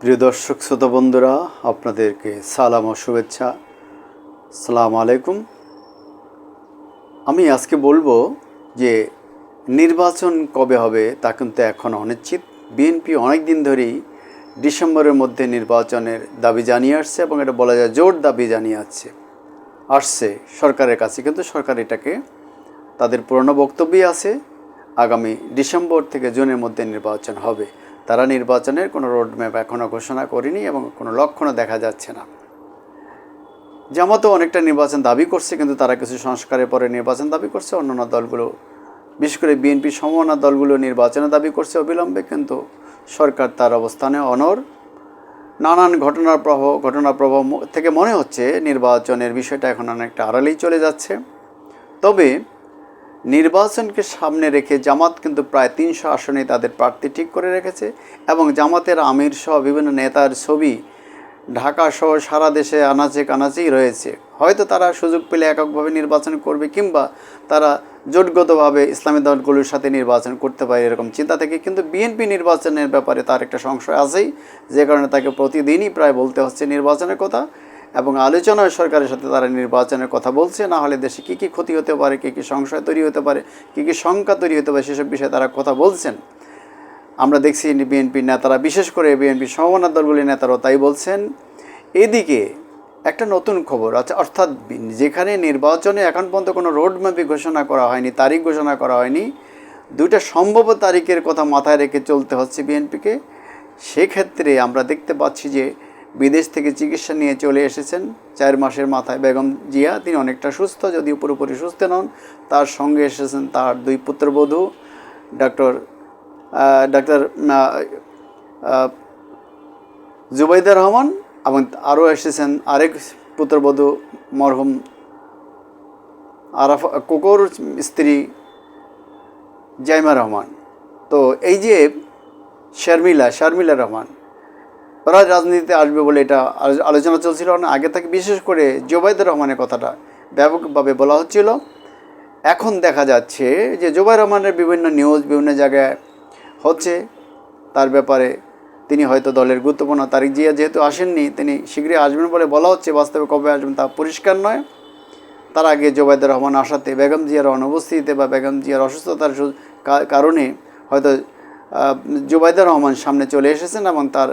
প্রিয় দর্শক, শ্রোতা বন্ধুরা, আপনাদেরকে সালাম ও শুভেচ্ছা। সালাম আলাইকুম। আমি আজকে বলব যে, নির্বাচন কবে হবে তা কিন্তু এখন অনিশ্চিত। বিএনপি অনেক দিন ধরেই ডিসেম্বরের মধ্যে নির্বাচনের দাবি জানিয়ে আসছে এবং এটা বলা যায় জোর দাবি জানিয়ে আসছে আসছে। সরকারের কাছে কিন্তু সরকার এটাকে তাদের পুরনো বক্তব্যই আছে, আগামী ডিসেম্বর থেকে জুনের মধ্যে নির্বাচন হবে। তারা নির্বাচনের কোনো রোডম্যাপ এখনও ঘোষণা করেনি এবং কোনো লক্ষণও দেখা যাচ্ছে না। জামাতও অনেকটা নির্বাচন দাবি করছে, কিন্তু তারা কিছু সংস্কারের পরে নির্বাচন দাবি করছে। অন্যান্য দলগুলো, বিশেষ করে বিএনপি সমমনা দলগুলো নির্বাচনের দাবি করছে অবিলম্বে, কিন্তু সরকার তার অবস্থানে অনর নানান ঘটনার প্রভাব ঘটনার প্রভাব থেকে মনে হচ্ছে নির্বাচনের বিষয়টা এখন অনেকটা আড়ালেই চলে যাচ্ছে। তবে নির্বাচনকে সামনে রেখে জামাত কিন্তু প্রায় তিনশো আসনে তাদের প্রার্থী ঠিক করে রেখেছে এবং জামাতের আমির সহ বিভিন্ন নেতার ছবি ঢাকা সহ সারা দেশে আনাচে কানাচেই রয়েছে। হয়তো তারা সুযোগ পেলে এককভাবে নির্বাচন করবে কিংবা তারা জোটগতভাবে ইসলামী দলগুলোর সাথে নির্বাচন করতে পারে এরকম চিন্তা থেকে কিন্তু বিএনপি নির্বাচনের ব্যাপারে তার একটা সংশয় আছেই। যে কারণে তাকে প্রতিদিনই প্রায় বলতে হচ্ছে নির্বাচনের কথা। এবং আলোচনায় সরকারের সাথে তারা নির্বাচনের কথা বলছে, না হলে দেশে কী কী ক্ষতি হতে পারে, কী কী সংশয় তৈরি হতে পারে, কী কী শঙ্কা তৈরি হতে পারে, সেসব বিষয়ে তারা কথা বলছেন। আমরা দেখছি বিএনপির নেতারা, বিশেষ করে বিএনপি সমমনা দলগুলির নেতারাও তাই বলছেন। এদিকে একটা নতুন খবর আছে, অর্থাৎ যেখানে নির্বাচনে এখন পর্যন্ত কোনো রোডম্যাপই ঘোষণা করা হয়নি, তারিখ ঘোষণা করা হয়নি, দুইটা সম্ভব তারিখের কথা মাথায় রেখে চলতে হচ্ছে বিএনপিকে। সেক্ষেত্রে আমরা দেখতে পাচ্ছি যে বিদেশ থেকে চিকিৎসা নিয়ে চলে এসেছেন। চার মাসের মাথায় বেগম জিয়া। তিনি অনেকটা সুস্থ, যদিও পুরোপুরি সুস্থ নন। তার সঙ্গে এসেছেন তার দুই পুত্রবধূ ডক্টর ডাক্তার জুবাইদা রহমান এবং আরও এসেছেন আরেক পুত্রবধূ মরহুম আরাফা, কোকর স্ত্রী জাইমা রহমান। তো এই যে শর্মিলা শর্মিলা রহমান ওরা রাজনীতিতে আসবে বলে এটা আলোচনা চলছিল না। আগে থেকে বিশেষ করে জোবাইদুর রহমানের কথাটা ব্যাপকভাবে বলা হচ্ছিল। এখন দেখা যাচ্ছে যে জোবাই রহমানের বিভিন্ন নিউজ বিভিন্ন জায়গায় হচ্ছে। তার ব্যাপারে তিনি হয়তো দলের গুরুত্বপূর্ণ তারিখ জিয়া যেহেতু আসেননি তিনি শীঘ্রই আসবেন বলে বলা হচ্ছে। বাস্তবে কবে আসবেন তা পরিষ্কার নয়। তার আগে জোবাইদুর রহমান আসাতে বেগম জিয়ার অনুপস্থিতিতে বা বেগম জিয়ার অসুস্থতার কারণে হয়তো আহ, জোবাইদুর রহমান সামনে চলে এসেছেন এবং তার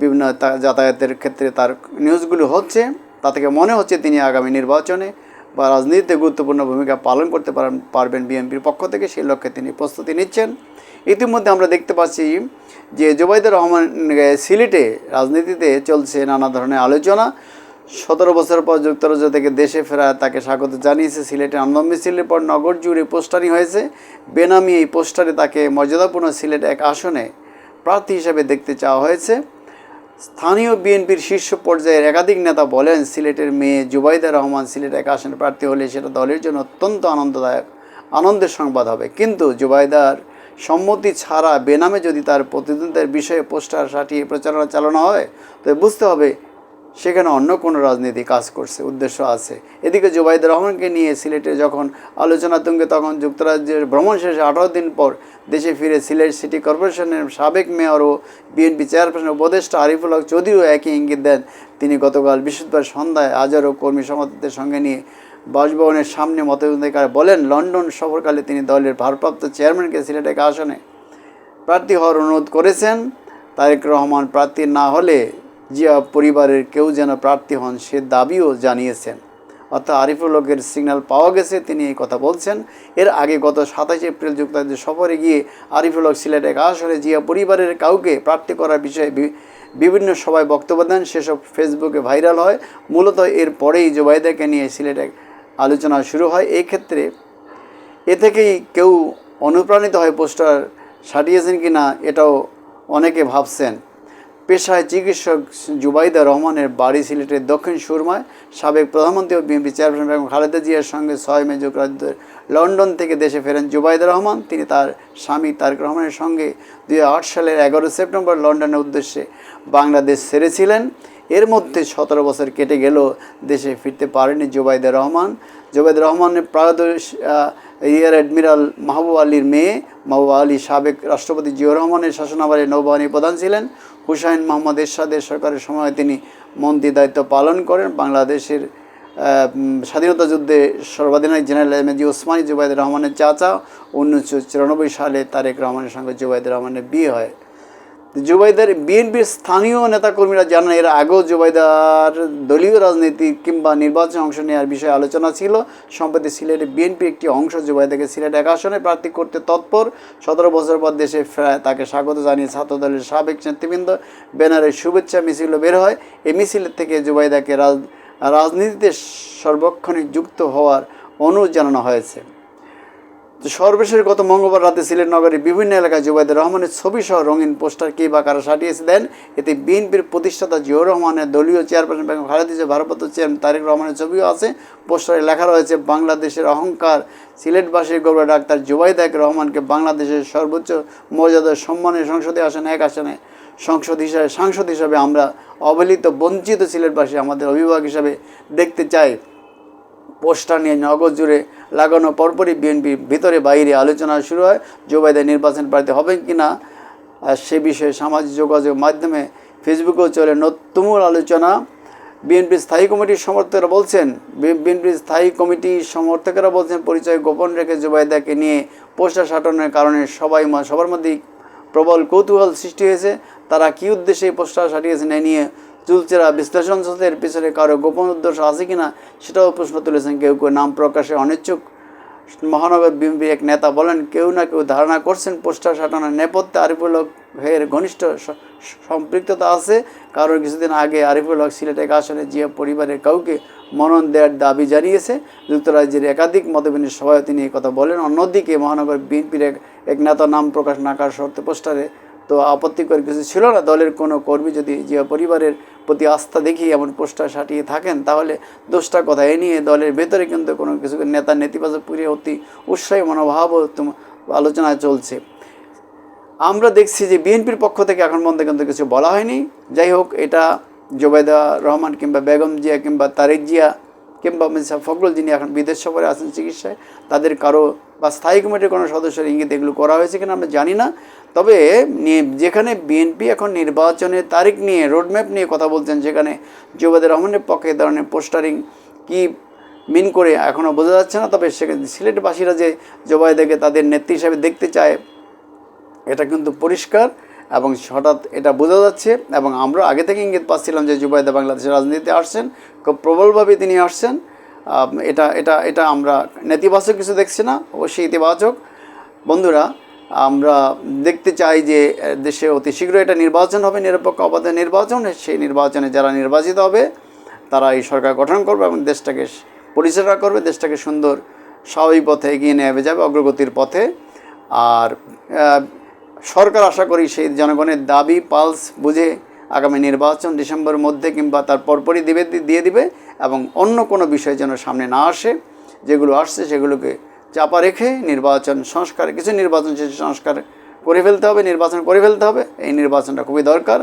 বিভিন্ন যাতায়াতের ক্ষেত্রে তার নিউজগুলো হচ্ছে, তা থেকে মনে হচ্ছে তিনি আগামী নির্বাচনে বা রাজনীতিতে গুরুত্বপূর্ণ ভূমিকা পালন করতে পারেন পারবেন বিএনপির পক্ষ থেকে, সেই লক্ষ্যে তিনি প্রস্তুতি নিচ্ছেন। ইতিমধ্যে আমরা দেখতে পাচ্ছি যে জোবাইদুর রহমান সিলেটে রাজনীতিতে চলছে নানা ধরনের আলোচনা। সতেরো বছর পর যুক্তরাজ্য থেকে দেশে ফেরা তাকে স্বাগত জানিয়েছে সিলেটে আনন্দ মিছিলের পর নগর জুড়ে পোস্টারিং হয়েছে। বেনামি এই পোস্টারে তাকে মর্যাদাপূর্ণ সিলেট এক আসনে প্রার্থী হিসেবে দেখতে চাওয়া হয়েছে। স্থানীয় বিএনপির শীর্ষ পর্যায়ের একাধিক নেতা বলেন, সিলেটের মেয়ে জুবাইদা রহমান সিলেট এক আসনে প্রার্থী হলে সেটা দলের জন্য অত্যন্ত আনন্দদায়ক, আনন্দের সংবাদ হবে। কিন্তু জুবাইদার সম্মতি ছাড়া বেনামে যদি তার প্রতিদ্বন্দ্বের বিষয়ে পোস্টার সাটিয়ে প্রচারণা চালানো হয়, তবে বুঝতে হবে সেখানে অন্য কোনো রাজনীতি কাজ করছে, উদ্দেশ্য আছে। এদিকে জুবাইদুর রহমানকে নিয়ে সিলেটে যখন আলোচনা তুঙ্গে, তখন যুক্তরাজ্যের ভ্রমণ শেষে আঠারো দিন পর দেশে ফিরে সিলেট সিটি কর্পোরেশনের সাবেক মেয়র ও বিএনপি চেয়ারপারসন উপদেষ্টা আরিফুল হক চৌধুরীও একই ইঙ্গিত দেন। তিনি গতকাল বৃহস্পতিবার সন্ধ্যায় হাজারো কর্মী সমর্থকদের সঙ্গে নিয়ে বাসভবনের সামনে মতবিন্দার বলেন, লন্ডন সফরকালে তিনি দলের ভারপ্রাপ্ত চেয়ারম্যানকে সিলেট আসনে প্রার্থী হওয়ার অনুরোধ করেছেন। তারেক রহমান প্রার্থী না হলে জিয়া পরিবারের কেউ যেন প্রার্থী হন সে দাবিও জানিয়েছেন। অর্থাৎ আরিফুল হকের সিগন্যাল পাওয়া গেছে, তিনি এই কথা বলছেন। এর আগে গত সাতাশে এপ্রিল যুক্তরাজ্যে সফরে গিয়ে আরিফুল হক সিলেটে এক আসনে জিয়া পরিবারের কাউকে প্রার্থী করার বিষয়ে বিভিন্ন সভায় বক্তব্য দেন। সেসব ফেসবুকে ভাইরাল হয়। মূলত এর পরেই জোবাইদাকে নিয়ে সিলেটে আলোচনা শুরু হয়। এই ক্ষেত্রে এ থেকেই কেউ অনুপ্রাণিত হয়ে পোস্টার সাটিয়েছেন কি না এটাও অনেকে ভাবছেন। পেশায় চিকিৎসক জুবাইদা রহমানের বাড়ি সিলেটের দক্ষিণ সুরমায় সাবেক প্রধানমন্ত্রী ও বিএনপি চেয়ারম্যান বেগম খালেদা জিয়ার সঙ্গে ছয় মে যুক্তরাজ্যের লন্ডন থেকে দেশে ফেরেন জুবাইদা রহমান। তিনি তার স্বামী তারেক রহমানের সঙ্গে দুই হাজার আট সালের এগারো সেপ্টেম্বর লন্ডনের উদ্দেশ্যে বাংলাদেশ ছেড়েছিলেন। এর মধ্যে সতেরো বছর কেটে গেল দেশে ফিরতে পারেনি জুবাইদা রহমান। জোবাইদুর রহমানের প্রায়দশ এয়ার অ্যাডমিরাল মাহবুব আলীর মেয়ে মাহবুব আলী সাবেক রাষ্ট্রপতি জিয়র রহমানের শাসনামলে নৌবাহিনী প্রধান ছিলেন। হুসাইন মোহাম্মদ এরশাদের সরকারের সময় তিনি মন্ত্রী দায়িত্ব পালন করেন। বাংলাদেশের স্বাধীনতা যুদ্ধে সর্বাধিনায়ক general M G Osmani, Zubaidur রহমানের চাচা, উনিশশো চুরানব্বই সালে তারেক রহমানের সঙ্গে জুবাইদুর রহমানের বিয়ে হয়। জুবাইদার বিএনপির স্থানীয় নেতাকর্মীরা জানান, এর আগেও জুবাইদার দলীয় রাজনীতি কিংবা নির্বাচনে অংশ নেওয়ার বিষয়ে আলোচনা ছিল। সম্প্রতি সিলেটে বিএনপি একটি অংশ জুবাইদাকে সিলেট এক আসনে প্রার্থী করতে তৎপর। সতেরো বছর পর দেশে তাকে স্বাগত জানিয়ে ছাত্রদলের সাবেক নেতৃবৃন্দ ব্যানারে শুভেচ্ছা মিছিল বের হয়। এই মিছিলের থেকে জুবাইদাকে রাজ রাজনীতিতে সর্বক্ষণিক যুক্ত হওয়ার অনুরোধ জানানো হয়েছে। তো সর্বশেষ গত মঙ্গলবার রাতে সিলেট নগরের বিভিন্ন এলাকায় জুবাইদুর রহমানের ছবি সহ রঙিন পোস্টার কে বা কারা সাটিয়েছে দেন, এতে বিএনপির প্রতিষ্ঠাতা জিয়র রহমানের দলীয় চেয়ারপারসন বেগম খালেদা ভারপ্রাপ্ত চেয়ারম্যান তারেক রহমানের ছবিও আছে। পোস্টারে লেখা রয়েছে, বাংলাদেশের অহংকার সিলেটবাসীর গৌরব ডাক্তার জুবাইদাক রহমানকে বাংলাদেশের সর্বোচ্চ মর্যাদার সম্মানের সংসদে আসেন, এক আসনে সংসদ হিসাবে সাংসদ হিসাবে আমরা অবহেলিত, বঞ্চিত সিলেটবাসী আমাদের অভিভাবক হিসাবে দেখতে চাই। পোস্টার নিয়ে নগর জুড়ে লাগানো, পরপরই বিএনপির ভিতরে বাইরে আলোচনা শুরু হয় জোবাইদা নির্বাচন প্রার্থী হবে কি না সে বিষয়ে সামাজিক যোগাযোগ মাধ্যমে ফেসবুকেও চলে নত- তুমুল আলোচনা। বিএনপির স্থায়ী কমিটির সমর্থকরা বলছেন বিএনপির স্থায়ী কমিটির সমর্থকেরা বলছেন, পরিচয় গোপন রেখে জোবাইদাকে নিয়ে পোস্টার সাটানোর কারণে সবাই সবার মধ্যেই প্রবল কৌতূহল সৃষ্টি হয়েছে। তারা কী উদ্দেশ্যে পোস্টার সাটিয়েছেন এ নিয়ে চুলচেরা বিশ্লেষণ এর পিছনে কারও গোপন উদ্দেশ্য আছে কিনা সেটাও প্রশ্ন তুলেছেন। কেউ কেউ নাম প্রকাশে অনিচ্ছুক। মহানগর বিএনপি এক নেতা বলেন, কেউ না কেউ ধারণা করছেন, পোস্টার সাটানোর নেপথ্যে আরিফুল হক এর ঘনিষ্ঠ সম্পৃক্ততা আছে। কারণ কিছুদিন আগে আরিফুল হক সিলেট এক আসনে জিয়া পরিবারের কাউকে মনন দেওয়ার দাবি জানিয়েছে। যুক্তরাজ্যের একাধিক মতবিনির সভায় তিনি কথা বলেন। অন্যদিকে মহানগর বিএনপির এক এক নেতা নাম প্রকাশ না করার শর্তে পোস্টারে তো আপত্তিকর কিছু ছিল না। দলের কোনো কর্মী যদি জিয়া পরিবারের প্রতি আস্থা দেখিয়ে এমন পোস্টার সাটিয়ে থাকেন, তাহলে দোষটা কথা এ নিয়ে দলের ভেতরে কিন্তু কোনো কিছু নেতা নেতিবাচক পুরে অতি উৎসাহী মনোভাবও আলোচনা চলছে। আমরা দেখছি যে বিএনপির পক্ষ থেকে এখন পর্যন্ত কিন্তু কিছু বলা হয়নি। যাই হোক, এটা জোবেদা রহমান কিংবা বেগম জিয়া কিংবা তারেক জিয়া কিংবা মির্জা ফখরুল যিনি এখন বিদেশ সফরে আছেন চিকিৎসায়, তাদের কারও বা স্থায়ী কমিটির কোনো সদস্যের ইঙ্গিত এগুলো করা হয়েছে কিনা আমরা জানি না। তবে যেখানে বিএনপি এখন নির্বাচনের তারিখ নিয়ে রোডম্যাপ নিয়ে কথা বলছেন, সেখানে জোবেদা রহমানের পক্ষে ধরনের পোস্টারিং কি মিন করে এখনও বোঝা যাচ্ছে না। তবে সেখানে সিলেটবাসীরা যে জোবাইদাকে তাদের নেত্রী হিসাবে দেখতে চায়, এটা কিন্তু পরিষ্কার এবং হঠাৎ এটা বোঝা যাচ্ছে। এবং আমরা আগে থেকে ইঙ্গিত পাচ্ছিলাম যে জুবাইদা বাংলাদেশের রাজনীতিতে আসছেন। খুব প্রবলভাবে তিনি আসছেন। এটা এটা এটা আমরা নেতিবাচক কিছু দেখছি না, অবশ্যই ইতিবাচক। বন্ধুরা, আমরা দেখতে চাই যে দেশে অতি শীঘ্রই এটা নির্বাচন হবে, নিরপেক্ষ অবাধ নির্বাচন। সেই নির্বাচনে যারা নির্বাচিত হবে, তারা এই সরকার গঠন করবে এবং দেশটাকে পরিচালনা করবে, দেশটাকে সুন্দর, স্বাভাবিক পথে এগিয়ে নিয়ে যাবে অগ্রগতির পথে। আর সরকার আশা করি সেই জনগণের দাবি, পালস বুঝে আগামী নির্বাচন ডিসেম্বর মধ্যে কিংবা তার পরপরই দিবে দিয়ে দিবে এবং অন্য কোনো বিষয় যেন সামনে না আসে, যেগুলো আসছে সেগুলোকে চাপা রেখে নির্বাচন সংস্কার, কিছু নির্বাচন শেষে সংস্কার করে ফেলতে হবে, নির্বাচন করে ফেলতে হবে। এই নির্বাচনটা খুবই দরকার।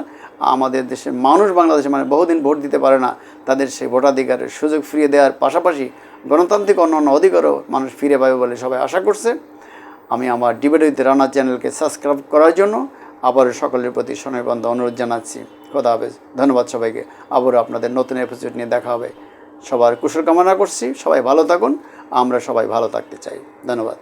আমাদের দেশের মানুষ বাংলাদেশে মানে বহুদিন ভোট দিতে পারে না। তাদের সেই ভোটাধিকারের সুযোগ ফিরিয়ে দেওয়ার পাশাপাশি গণতান্ত্রিক অন্যান্য অধিকারও মানুষ ফিরে পাবে বলে সবাই আশা করছে। আমি আমার ডিবেট উইথ রানা চ্যানেলকে সাবস্ক্রাইব করার জন্য আবারও সকলের প্রতি সনয়বন্ধ অনুরোধ জানাচ্ছি। কথা হবে ধন্যবাদ সবাইকে। আবারও আপনাদের নতুন এপিসোড নিয়ে দেখা হবে। সবার কুশল কামনা করছি। সবাই ভালো থাকুন। আমরা সবাই ভালো থাকতে চাই। ধন্যবাদ।